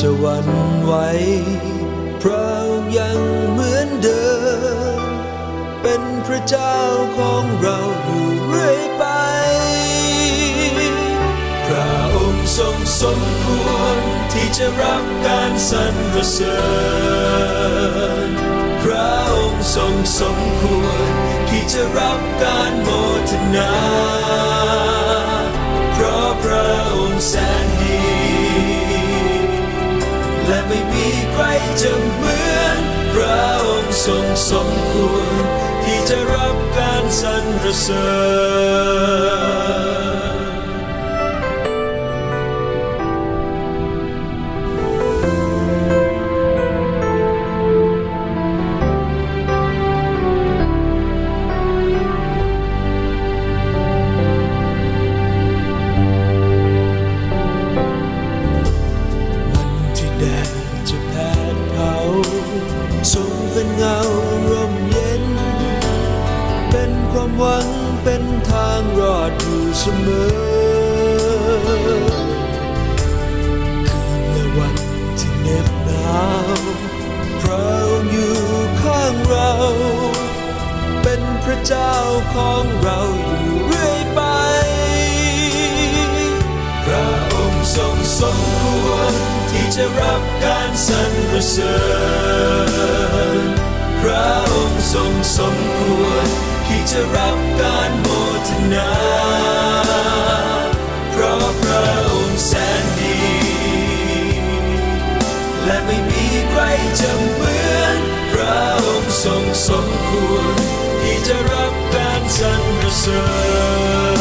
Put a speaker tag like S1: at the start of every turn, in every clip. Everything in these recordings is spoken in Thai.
S1: จะหวันไหวเพราะองค์ยังเหมือนเดิม เป็นพระเจ้าของเราอยู่เรื่อยไป พระองค์ทรงสมควรที่จะรับการสรรเสริญ พระองค์ทรงสมควรที่จะรับการโมทนา สมควรที่จะรับการสรรเสริญ ทรงเป็นเงาร่มเย็น เป็นความหวังเป็นทางรอดอยู่เสมอ คืนและวันที่เหน็บหนาวพระองค์อยู่ข้างเรา เป็นพระเจ้าของเราอยู่เรื่อยไป พระองค์ทรงสมควร ที่จะรับการสรรเสริญพระองค์ทรงสมควรที่จะรับการโมทนา เพราะพระองค์แสนดี และไม่มีใครจะเหมือนพระองค์ทรงสมควรที่จะรับการสรรเสริญ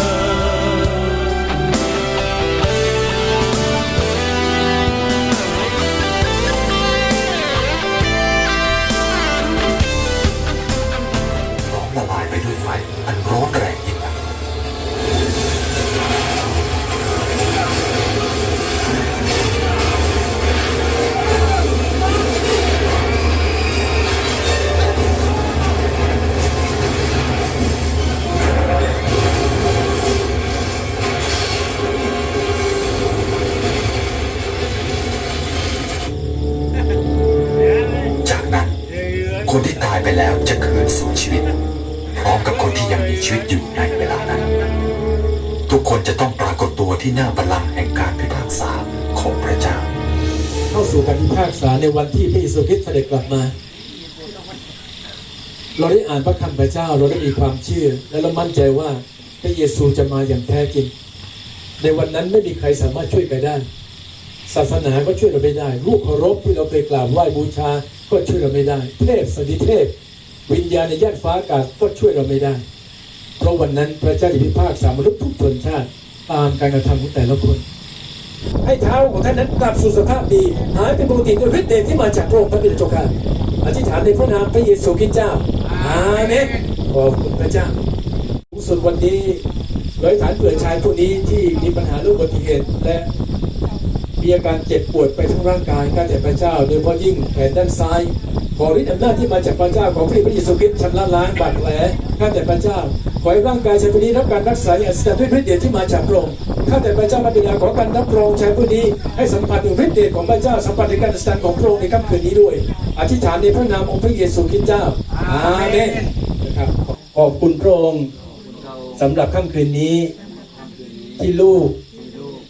S2: ไปแล้วจะคืนสู่ชีวิต พร้อมกับคนที่ยังมีชีวิตอยู่ในเวลานั้น ทุกคนจะต้องปรากฏตัวที่หน้าบัลลังก์แห่งการพิพากษาของพระเจ้า
S3: เข้าสู่การพิพากษาในวันที่พระเยซูคริสต์เสด็จกลับมา เราได้อ่านพระคำพระเจ้าเราได้มีความเชื่อ และเรามั่นใจว่าพระเยซูจะมาอย่างแท้จริง ในวันนั้นไม่มีใครสามารถช่วยไปได้ ศาสนาก็ช่วยเราไม่ได้ลูกเคารพที่เราเคยกราบไหว้บูชา ก็ช่วยเราไม่ได้ เทพสนติเทพ วิญญาณในย่านฟ้าอากาศก็ช่วยเราไม่ได้ เพราะวันนั้นพระเจ้าจะพิพากษามนุษย์ทุกชนชาติตามการกระทำของแต่ละคน ให้เท้าของท่านนั้นกลับสู่สภาพดีหายเป็นปกติด้วยฤทธิ์เดชที่มาจากพระองค์พระบิดาเจ้าค่ะอธิษฐานในพระนามพระเยซูคริสต์เจ้าอาเมนขอบคุณพระเจ้าสูงสุดวันนี้เราอธิษฐานเผื่อชายผู้นี้ที่มีปัญหาเรื่องอุบัติเหตุและ มีอาการเจ็บปวดไปทั้งร่างกายข้าแต่พระเจ้า โดยเฉพาะยิ่งแขนด้านซ้าย ขอฤทธิ์อำนาจที่มาจากพระเจ้าของพระเยซูคริสต์ชำระล้างบาดแผลข้าแต่พระเจ้า ขอให้ร่างกายชายผู้นี้รับการรักษาอย่างอัศจรรย์ด้วยฤทธิ์เดชที่มาจากพระองค์ข้าแต่พระเจ้าพระบิดาขอการรับรองชายผู้นี้ให้สัมผัสถึงฤทธิ์เดชของพระเจ้าสัมผัสในการอัศจรรย์ของพระองค์ในค่ำคืนนี้ด้วย อธิษฐานในพระนามองค์พระเยซูคริสต์เจ้าอาเมนนะครับขอบคุณพระองค์สำหรับค่ำคืนนี้ที่ลูก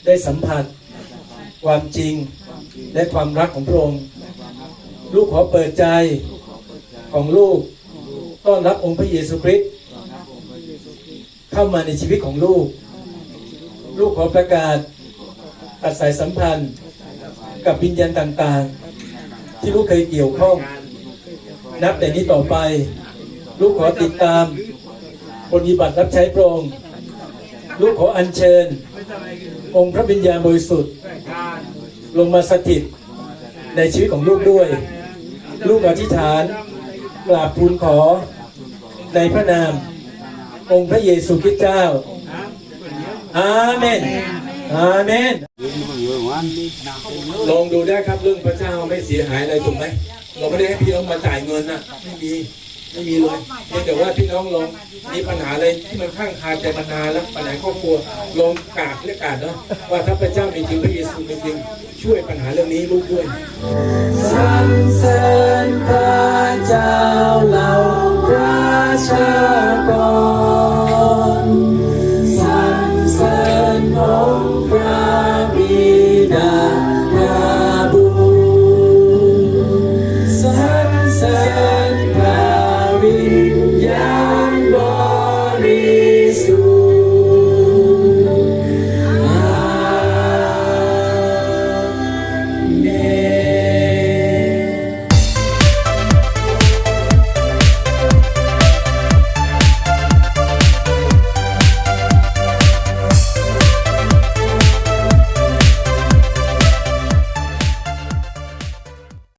S3: ได้สัมผัส ความจริงและความรักของพระองค์ ลูกขอเปิดใจของลูก ต้อนรับองค์พระเยซูคริสต์เข้ามาในชีวิตของลูก ลูกขอประกาศตัดสายสัมพันธ์กับวิญญาณต่างๆ ที่ลูกเคยเกี่ยวข้อง นับแต่นี้ต่อไป ลูกขอติดตามปฏิบัติรับใช้พระองค์ลูกขออัญเชิญ องค์พระวิญญาณบริสุทธิ์ ลงมาสถิตในชีวิตของลูกด้วย ลูกอธิษฐานกราบทูลขอในพระนาม องค์พระเยซูคริสต์เจ้า อาเมน อาเมน ลองดูได้ครับเรื่องพระเจ้าไม่เสียหายอะไรถูกไหม เราไม่ได้ให้พี่น้องมาจ่ายเงินนะไม่มี ไม่มีเลยเพียงแต่ว่าพี่น้องลองมีปัญหาอะไรที่มันข้างคาใจมานานแล้วปัญหาครอบครัวลองกราบเรียกกราบเนาะว่าถ้าพระเจ้ามีจริงพระเยซูมีจริงช่วยปัญหาเรื่องนี้ลูกด้วย
S1: สรรเสริญพระเจ้าเรา